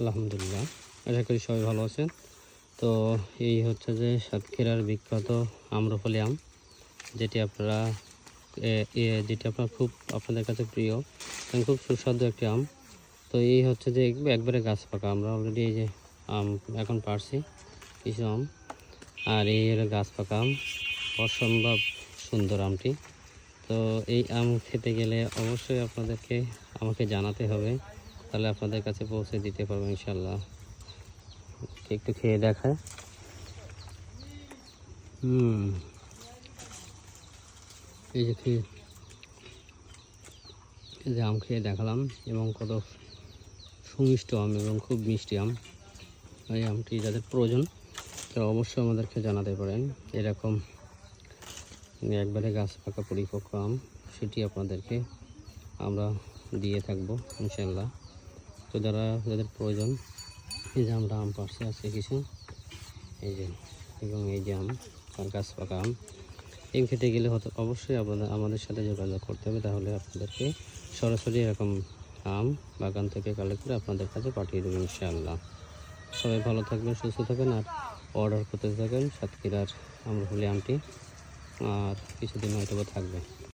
আলহামদুলিল্লাহ, আশা করি সবাই ভালো আছেন। তো এই হচ্ছে যে সাতক্ষীরার বিখ্যাত আম্রফলি আম, যেটি আপনারা যেটি আপনার খুব আপনাদের কাছে প্রিয় এবং খুব সুস্বাদু একটি আম। তো এই হচ্ছে যে একবারে গাছ পাকা, আমরা অলরেডি এই যে আম এখন পারছি কিছু আম। আর এই হলো গাছ পাকা আম, অসম্ভব সুন্দর আমটি। তো এই আম খেতে গেলে অবশ্যই আপনাদেরকে, আমাকে জানাতে হবে তাহলে আপনাদের কাছে পৌঁছে দিতে পারব ইনশাল্লাহ একটু খেয়ে দেখায়। হুম। এই যে খেয়ে এই যে আম খেয়ে দেখালাম এবং কত সুমিষ্ট আম এবং খুব মিষ্টি আম। এই আমটি যাদের প্রয়োজন, তারা অবশ্যই আমাদেরকে জানাতে পারেন। এরকম একবারে গাছ পাকা পরিপক্ক আম, সেটি আপনাদেরকে আমরা দিয়ে থাকব ইনশাল্লাহ তো যারা যাদের প্রয়োজন, এই যে আমরা আম পাশে আছে কিছু। এই যে, এবং এই যে আম আর গাছ পাকা আম। এই খেতে গেলে হয়তো অবশ্যই আপনাদের, আমাদের সাথে যোগাযোগ করতে হবে, তাহলে আপনাদেরকে সরাসরি এরকম আম বাগান থেকে কালেক্ট করে আপনাদের কাছে পাঠিয়ে দেবেন ইনশাআল্লাহ। সবাই ভালো থাকবেন, সুস্থ থাকবেন, আর অর্ডার করতে থাকবেন, সাতক্ষীরার আম্রফলি আমটি, আর কিছুদিন হয়তো থাকবে।